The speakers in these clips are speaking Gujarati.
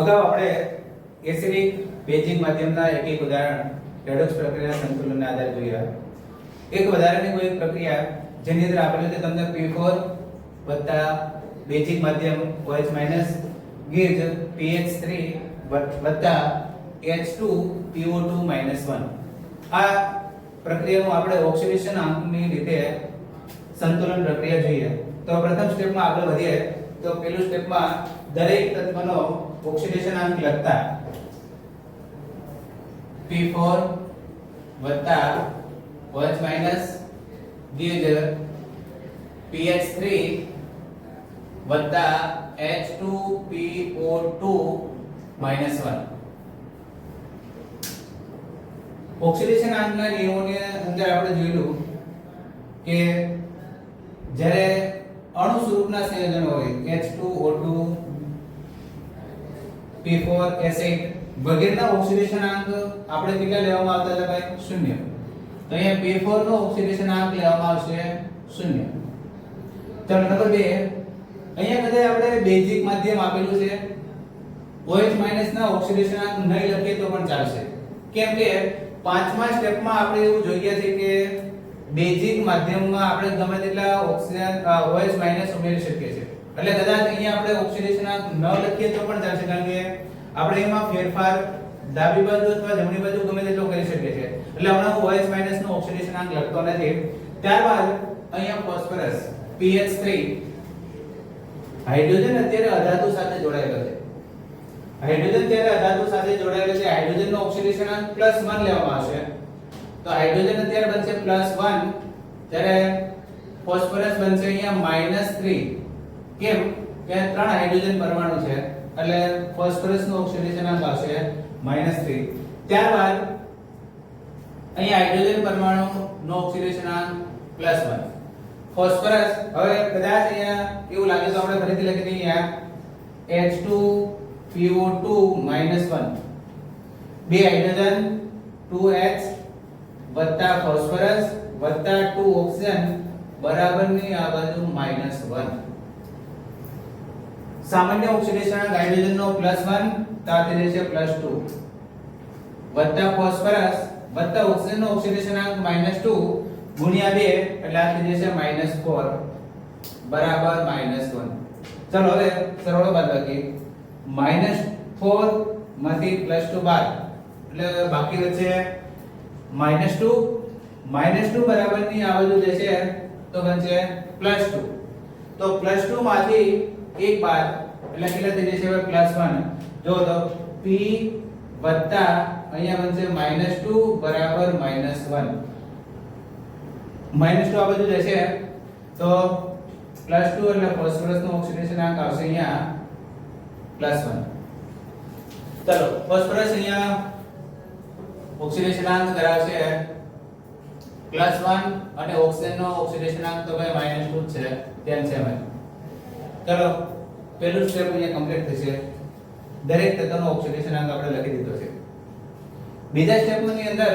અગાઉ આપણે એસિડિક બેઝિક માધ્યમના એક એક ઉદાહરણ, રેડોક્સ પ્રક્રિયા સંતુલનના આધારે જોયા. એક વધારાની કોઈ પ્રક્રિયા જેની અંદર આપેલું છે તમને P4 વત્તા બેઝિક માધ્યમ OH માઇનસ gives pH3 વત્તા H2PO2 માઇનસ 1 આ પ્રક્રિયાનું આપણે ઓક્સિડેશન આંકની રીતે સંતુલન પ્રક્રિયા જોઈએ. તો પ્રથમ સ્ટેપમાં આગળ વધીએ. તો પહેલું સ્ટેપમાં દરેક તત્વનો ઓક્સિડેશન આંક લખતા P4 વત્તા OH માઇનસ gives pH3 વત્તા H2PO2 માઇનસ 1 ઓક્સિડેશન આંકના નિયમોની અંદર આપણે જોયેલું કે જ્યારે અણુ સ્વરૂપના સંયોજનો હોય H2O2 P4S8 વગેરેના ઓક્સિડેશન આંક આપણે કેટલા લેવામાં આવતા હતા ભાઈ? શૂન્ય. તો અહીંયા P4 નો ઓક્સિડેશન આંક લેવામાં આવશે શૂન્ય. ચાલો, નંબર 2 અહીંયા કદાચ આપણે બેઝિક માધ્યમ આપેલું છે. OH ના ઓક્સિડેશન આંક નહીં લખીએ તો પણ ચાલશે. કેમ કે પાંચમા સ્ટેપમાં આપણે એવું જોઈએ છે કે બેઝિક માધ્યમમાં આપણે ગમે તેટલા ઓક્સિજન OH ઉમેરી શકીએ છીએ. એટલે કદાચ અહીંયા આપણે ઓક્સિડેશન ન લખીએ તો પણ ચાલશે, કારણ કે આપણે એમાં ફેરફાર ડાબી બાજુ અથવા જમણી બાજુ ગમે તેટલો કરી શકીએ છીએ. એટલે હમણાં હું OH નો ઓક્સિડેશન આંક લખતો નથી. ત્યારબાદ અહીંયા ફોસ્ફરસ PH3 હાઇડ્રોજન અત્યારે અધાતુ સાથે જોડાયેલો છે. હાઇડ્રોજન ત્યારે અધાતુ સાથે જોડાયેલો છે. હાઇડ્રોજન નો ઓક્સિડેશન આંક +1 લેવામાં આવશે. તો હાઇડ્રોજન અત્યારે બનશે +1 ત્યારે ફોસ્ફરસ બનશે અહીંયા -3 કેમ? કે ત્રણ હાઇડ્રોજન પરમાણુ છે, એટલે ફોસ્ફરસનું ઓક્સિડેશન આંક આવશે -3 ત્યારબાદ અહીંયા હાઇડ્રોજન પરમાણુ નો ઓક્સિડેશન આંક +1 ફોસ્ફરસ હવે કદાચ અહીંયા એવું લાગે તો આપણે ફરીથી લખી દઈએ અહીંયા H2PO2 1 બે હાઇડ્રોજન 2H વત્તા ફોસ્ફરસ, વત્તા 2 ઓક્સિજન, બરાબરની આ બાજુ -1 સામાન્ય ઓક્સિડેશન હાઇડ્રોજન નો +1 તાતે રહેશે થઈ જશે +2 વત્તા ફોસ્ફરસ, વત્તા ઓક્સિજન નો ઓક્સિડેશન આંક -2 ગુણ્યા 2 એટલે આ થઈ જશે -4 બરાબર -1 ચલો હવે સરળ બાદબાકી -4 માંથી +2 બાદ એટલે બાકી વધશે -2 -2 બરાબરની આ બાજુ જે છે, તો બનશે +2 તો +2 માંથી એક બાદ એટલે કેટલા થઈ જશે હવે +1 જો તો p વત્તા અહીંયા બનશે -2 બરાબર -1 માઇનસ ટુ આ બાજુ જશે તો પ્લસ ટુ એટલે ફોસ્ફરસ નો ઓક્સિડેશન આંક આવશે અહીંયા પ્લસ વન. ચલો, ફોસ્ફરસ અહીંયા ઓક્સિડેશન આંક ધરાવશે પ્લસ 1 અને ઓક્સિજન નો ઓક્સિડેશન આંક તો ભાઈ માઇનસ ટુ છે. તેમ છે ભાઈ. ચલો, પહેલું સ્ટેપ અહીંયા કમ્પ્લીટ થશે. દરેક તત્વનો ઓક્સિડેશન આંક આપણે લખી દીધો છે. બીજા સ્ટેપની અંદર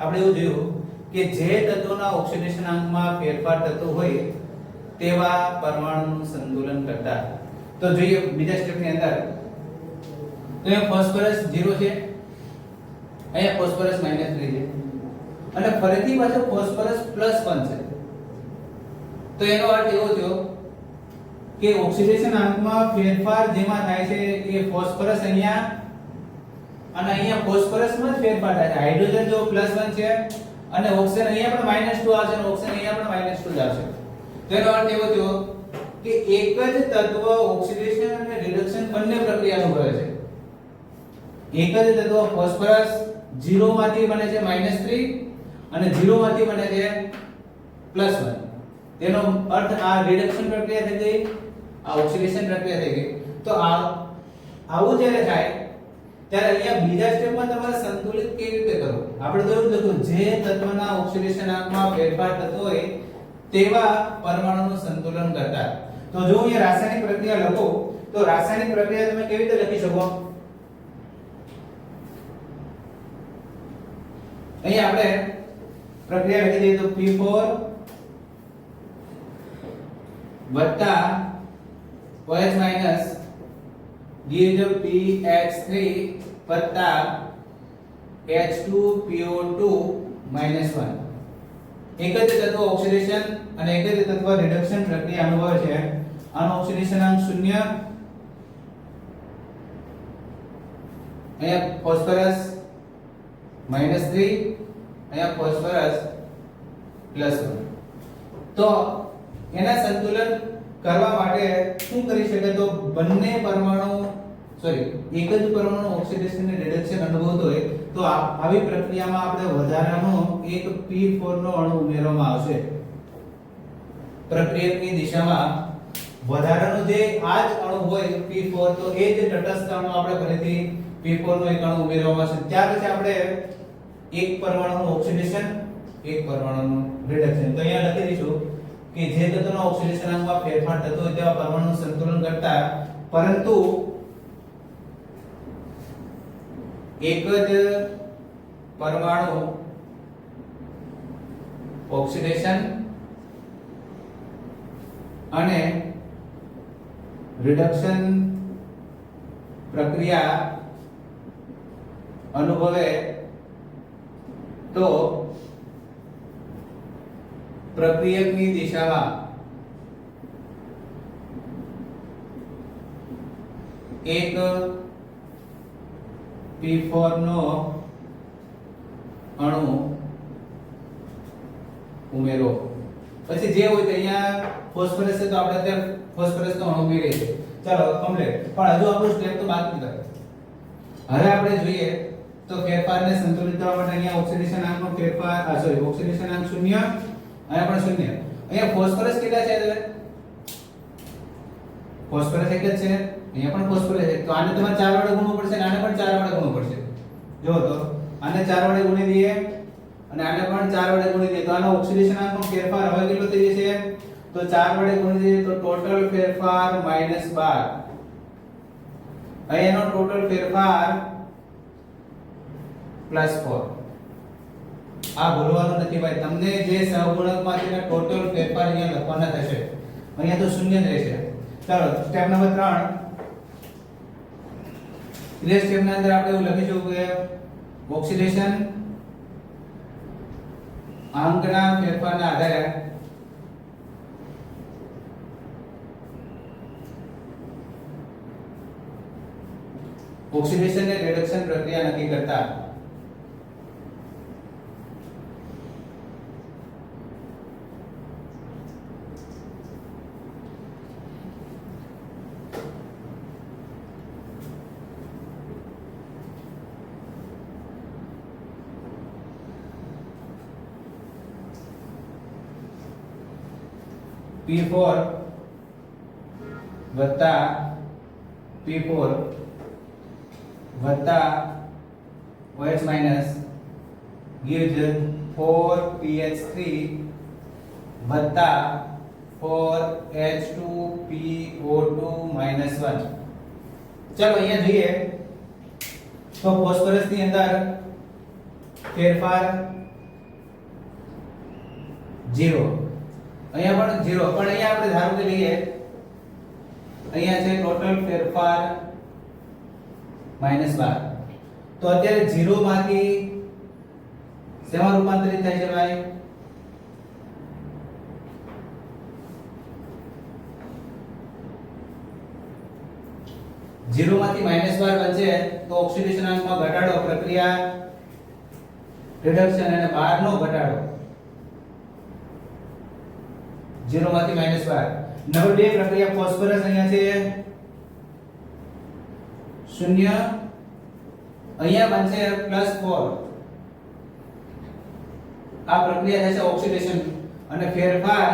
આપણે એવું જોયું કે જે તત્વોના ઓક્સિડેશન આંકમાં ફેરફાર થતો હોય તેવા પરમાણુનું સંતુલન કરતા. તો જોઈએ બીજા સ્ટેપની અંદર. તો એ ફોસ્ફરસ 0 છે. અહીંયા ફોસ્ફરસ -3 છે અને ફરીથી પાછો ફોસ્ફરસ +1 છે. તો એનો અર્થ એવો થયો કે ઓક્સિડેશન આંકમાં ફેરફાર જેમાં થાય છે એ ફોસ્ફરસ અહીંયા અને અહીંયા ફોસ્ફરસમાં જ ફેરફાર થાય છે. હાઇડ્રોજન જો +1 છે અને ઓક્સિજન અહીંયા પણ -2 આવશે અને ઓક્સિજન અહીંયા પણ -2 જ આવશે. એનો અર્થ એવો થયો કે એક જ તત્વ ઓક્સિડેશન અને રિડક્શન બંને પ્રક્રિયા કરે છે. એક જ તત્વ ફોસ્ફરસ 0 માંથી બને છે -3 અને 0 માંથી બને છે +1 તેનો અર્થ આ રિડક્શન પ્રક્રિયા થઈ ગઈ, આ ઓક્સિડેશન પ્રક્રિયા થઈ ગઈ. તો આ, આવું જ્યારે થાય, ત્યારે અહીંયા બીજા સ્ટેપમાં તમારે સંતુલિત કેવી રીતે કરવું? આપણે તો એવું જે તત્વના ઓક્સિડેશન આંકમાં ફેરફાર થતો હોય, તેવા પરમાણુનું સંતુલન કરતા. તો જો અહીંયા રાસાયણિક પ્રક્રિયા લખો, તો રાસાયણિક પ્રક્રિયા તમે કેવી રીતે લખી શકો? અહીંયા આપણે પ્રક્રિયા લખી દઈએ તો P4 વત્તા OH gives PH3 વત્તા H2PO2 1 એક જ તત્વ ઓક્સિડેશન અને એક જ તત્વ રિડક્શન પ્રક્રિયા અનુભવે છે. આનો ઓક્સિડેશન આમ શૂન્ય. અહીંયા ફોસ્ફરસ માઇનસ થ્રી, અહીંયા ફોસ્ફરસ પ્લસ વન. તો એના સંતુલન કરવા માટે શું કરી શકે તો બંને પરમાણુ સોરી એક જ પરમાણુ ઓક્સિડેશન અને રિડક્શન અનુભવતો હોય, તો આવી પ્રક્રિયામાં આપણે વધારાનો એક P4 નો અણુ ઉમેરવામાં આવશે. પ્રક્રિયકની દિશામાં વધારાનો જે આ જ અણુ હોય P4 તો એ જ તટસ્થ અણુ આપણે ફરીથી P4 નો એક અણુ ઉમેરવામાં આવશે. ત્યાર પછી આપણે એક પરમાણુનું ઓક્સિડેશન એક પરમાણુનું રિડક્શન તો અહીંયા લખી દઈશું કે જે તત્વનો ઓક્સિડેશન ફેરફાર થતો હોય તેવા પરમાણુનું સંતુલન કરતા પરંતુ એક જ પરમાણુ ઓક્સિડેશન અને રિડક્શન પ્રક્રિયા અનુભવે તો પ્રક્રિયકની દિશામાં એક P4 નો અણુ ઉમેરો. પછી જે હોય તો અહીંયા ફોસ્ફરસ છે તો આપણે ત્યાં ફોસ્ફરસ નો અણુ ઉમેરીએ છીએ. ચાલો કમ્પ્લીટ પણ હજુ આપણું સ્ટેપ તો બાકી છે હવે આપણે જોઈએ તો ફેરફારને સંતુલિત કરવા માટે અહીંયા ઓક્સિડેશન આંકનો ફેરફાર આ સોરી ઓક્સિડેશન આંક શૂન્ય અહીંયા પણ શૂન્ય અહીંયા ફોસ્ફરસ કેટલા છે હવે ફોસ્ફરસ એક જ છે અહીંયા પણ ફોસ્ફરસ છે તો આને તમારે ચાર વડે ગુણવું પડશે અને આને પણ ચાર વડે ગુણવું પડશે જો તો આને ચાર વડે ગુણી દઈએ અને આને પણ ચાર વડે ગુણી દઈએ તો આનો ઓક્સિડેશન આંકનો ફેરફાર હવે કેટલો થઈ જશે તો ચાર વડે ગુણી દઈએ તો ટોટલ ફેરફાર -12 અહીંયાનો ટોટલ ફેરફાર પ્લસ ફોર આ ભૂલવાનું નથી ભાઈ. તમને જે સહગુણકમાંથી ટોટલ ફેરફાર અહીંયા લખવાના થશે, અહીંયા તો શૂન્ય જ રહેશે. ચાલો સ્ટેપ નંબર 3 ત્રીજા સ્ટેપ ના અંદર આપણે એવું લખીશું કે ઓક્સિડેશન આંકના ફેરફારના આધારે ઓક્સિડેશન ને રિડક્શન પ્રક્રિયા નક્કી કરતા P4 વત્તા P4 વત્તા OH માઇનસ gives 4PH3 વત્તા 4H2PO2 1 ચાલો અહીંયા જોઈએ તો ફોસ્ફરસની અંદર ફેરફાર 0 અહીંયા પણ 0 પણ અહીંયા આપણે ધારો કે લઈએ, અહીંયા છે ટોટલ ફેરફાર -12 તો અત્યારે 0 માંથી શેમાં રૂપાંતરિત થાય છે ભાઈ? જીરો માંથી માઇનસ બાર બનશે તો ઓક્સિડેશન અંશમાં ઘટાડો પ્રક્રિયા રિડક્શન અને બારનો ઘટાડો. ઝીરો માંથી માઇનસ બાર નંબર બે પ્રક્રિયા ફોસ્ફરસ અહીંયા છે. શૂન્ય. અહીંયા બનશે પ્લસ ફોર આ પ્રક્રિયા થશે ઓક્સિડેશન અને ફેરફાર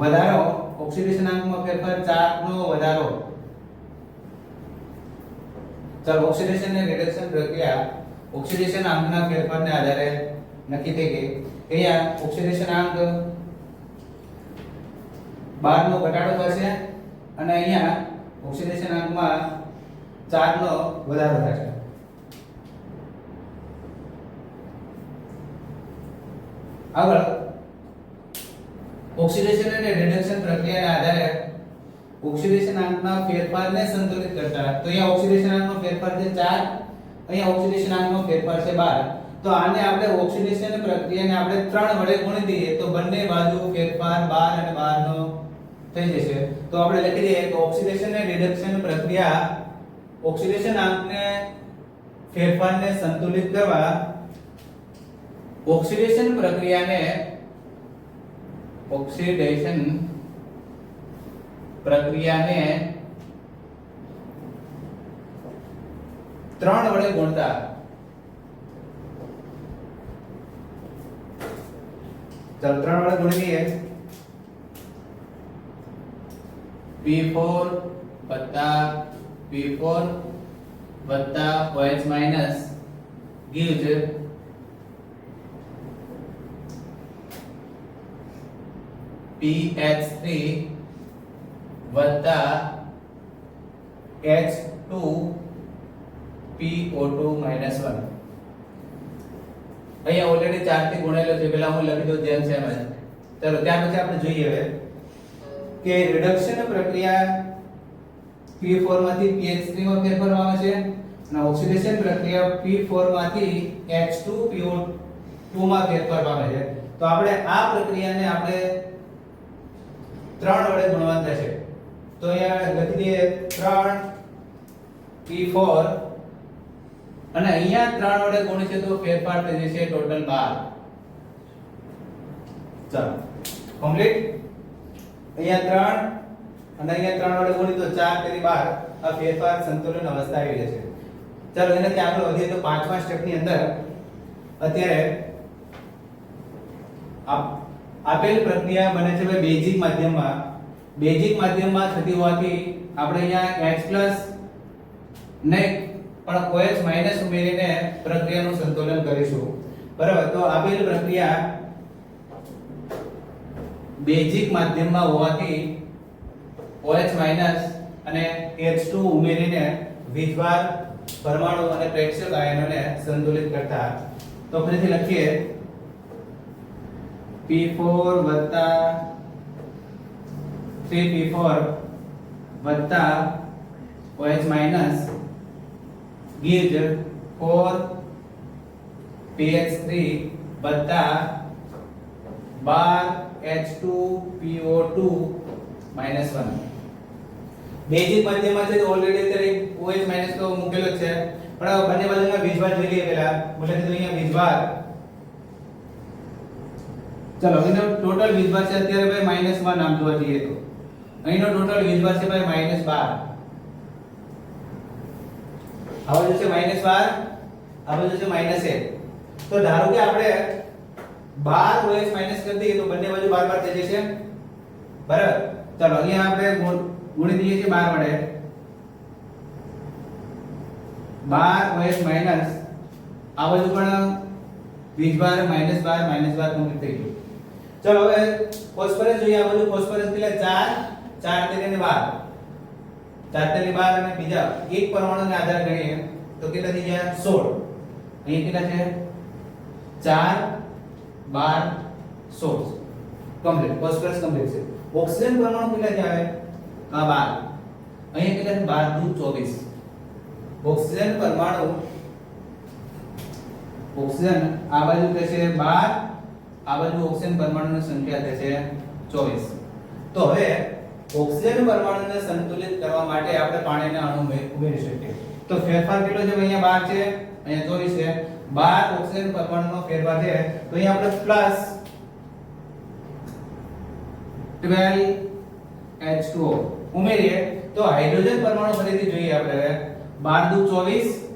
વધારો. ઓક્સિડેશન આંકમાં ફેરફાર 4 નો વધારો. ચાલો ઓક્સિડેશન અને રિડક્શન પ્રક્રિયા. ઓક્સિડેશન આંકના ફેરફારને આધારે નક્કી થઈ ગઈ. અહીંયા ઓક્સિડેશન આંક 12 નો ઘટાડો થશે અને અહીંયા ઓક્સિડેશન આંકમાં 4 નો વધારો થશે. આગળ ઓક્સિડેશન અને રિડક્શન પ્રક્રિયાના આધારે ઓક્સિડેશન આંકના ફેરફારને સંતુલિત કરતા. તો અહીંયા ઓક્સિડેશન આંકનો ફેરફાર છે 4 અહીંયા ઓક્સિડેશન આંકનો ફેરફાર છે 12 તો આને આપણે ઓક્સિડેશન પ્રક્રિયાને આપણે 3 વડે ગુણી દઈએ તો બંને બાજુ ફેરફાર 12 અને 12 નો થઈ જશે. તો આપણે લખી દઈએ કે ઓક્સિડેશન અને રિડક્શન પ્રક્રિયા ઓક્સિડેશન આંકને ફેરફારને સંતુલિત કરવા ઓક્સિડેશન પ્રક્રિયાને ઓક્સિડેશન પ્રક્રિયાને ત્રણ વડે ગુણતા ચાલો ત્રણ વડે ગુણી લઈએ P4 વત્તા P4 વત્તા OH માઇનસ gives PH3 વત્તા H2 PO2 માઇનસ 1 અહીંયા ઓલરેડી 4 થી ગુણેલો છે, પેલા હું લખી દઉં જેમ છે એમ ચલો, ત્યાર પછી આપણે જોઈએ હવે કે રિડક્શન પ્રક્રિયા P4 માંથી PH3 માં ફેરફાર આવે છે અને ઓક્સિડેશન પ્રક્રિયા P4 માંથી H2 PO2 માં ફેરફાર પામે છે. તો આપણે આ પ્રક્રિયાને આપણે ત્રણ વડે ગુણવાનું છે તો અહીંયા લખી દઈએ 3 P4 અને અહીંયા ત્રણ વડે ગુણી છે તો ફેરફાર થઈ જશે ટોટલ 12 ચાલો. કમ્પ્લીટ? અહીંયા 3 અને અહીંયા 3 વડે ગુણી તો 4 તેરી 12 આ ફેરફાર સંતુલન અવસ્થા આવી જશે. ચાલો એનાથી આગળ વધીએ તો પાંચમા સ્ટેપની અંદર અત્યારે આપ- આપેલ પ્રક્રિયા બને છે ભાઈ બેઝિક માધ્યમમાં. બેઝિક માધ્યમમાં થતી હોવાથી આપણે અહીંયા H નહીં પણ OH માઇનસ ઉમેરીને પ્રક્રિયાનું સંતુલન કરીશું. બરાબર? તો આપેલ પ્રક્રિયા બેઝિક માધ્યમમાં હોવાથી OH માઇનસ અને H2 ઉમેરીને વિધવાર પરમાણુ અને પ્રેક્ષક આયનોને સંતુલિત કરતા. તો ફરીથી લખીએ. P4 વત્તા 3P4 વત્તા OH થ્રી gives 4 PH3 વત્તા 12 H2PO2 માઇનસ 1 બેઝિક મધ્યમાં છે ઓલરેડી અત્યારે OH માઇનસ તો મૂકેલો છે. પણ બંને બાજુના વીજભાર જોઈ લઈએ પહેલા. બોલે તો અહીંયા વીજભાર. ચલો, અહીંનો ટોટલ વીજભાર છે અત્યારે ભાઈ માઇનસ 1 આમ જોવા જઈએ તો. અહીંનો ટોટલ વીજભાર છે ભાઈ માઇનસ 12 આ બાજુ છે માઇનસ 12 આ બાજુ છે માઇનસ 1 તો ધારો કે આપણે 12 ઓએસ માઇનસ કરી દઈએ તો બંને બાજુ 12 12 થઈ જશે. બરાબર? ચલો, અહીંયા આપણે ગુણી દઈએ છીએ 12 વડે. 12 ઓએસ માઇનસ આ બાજુ પણ વીજભાર માઇનસ 12 માઇનસ 12 કમ્પ્લીટ થઈ ગયું. ચલો, હવે ફોસ્ફરસ જોઈએ, આ બાજુ ફોસ્ફરસ કેટલા? 4 4 તેરી 12 4 તેરી 12 અને બીજા એક પરમાણુને આધાર ગણીએ તો કેટલા થઈ ગયા? 16 અહીંયા કેટલા છે? 4 12 16 કમ્પ્લીટ ફોસ્ફરસ કમ્પ્લીટ છે. ઓક્સિજન પરમાણુ કેટલા આવે? આ 12 અહીંયા કેટલા છે? 12 દુ 24 ઓક્સિજન પરમાણુ ઓક્સિજન આ બાજુ થશે 12 આ બાજુ ઓક્સિજન પરમાણુની સંખ્યા થશે 24 તો હવે ઓક્સિજન પરમાણુને સંતુલિત કરવા માટે આપણે પાણીના અણુ ઉમેરી શકીએ. તો ફેરફાર કેટલો છે? અહીંયા 12 છે. અહીંયા 24 છે. 12 ઓક્સિજન પરમાણુનો ફેરફાર છે. તો અહીંયા આપણે પ્લસ 12 H2O ઉમેરીએ. તો હાઇડ્રોજન પરમાણુ ફરીથી જોઈએ આપણે. હવે 12 દુ 24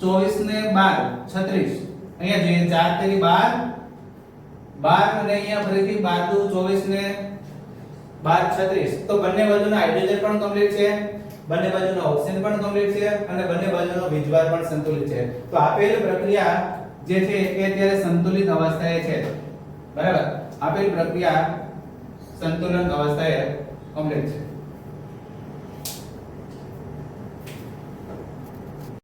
24 ને 12 36 અહીંયા જોઈએ 4 તરી 12 12 અને અહીંયા ફરીથી 12 દુ 24 ને 12 36 તો બંને બાજુના હાઇડ્રોજન પણ કમ્પ્લીટ છે, બંને બાજુનો ઓક્સિજન પણ કમ્પ્લીટ છે અને બંને બાજુનો વીજભાર પણ સંતુલિત છે. તો આપેલ પ્રક્રિયા જે છે એ અત્યારે સંતુલિત અવસ્થાએ છે. બરાબર? આપેલ પ્રક્રિયા સંતુલન અવસ્થાએ કમ્પ્લીટ છે.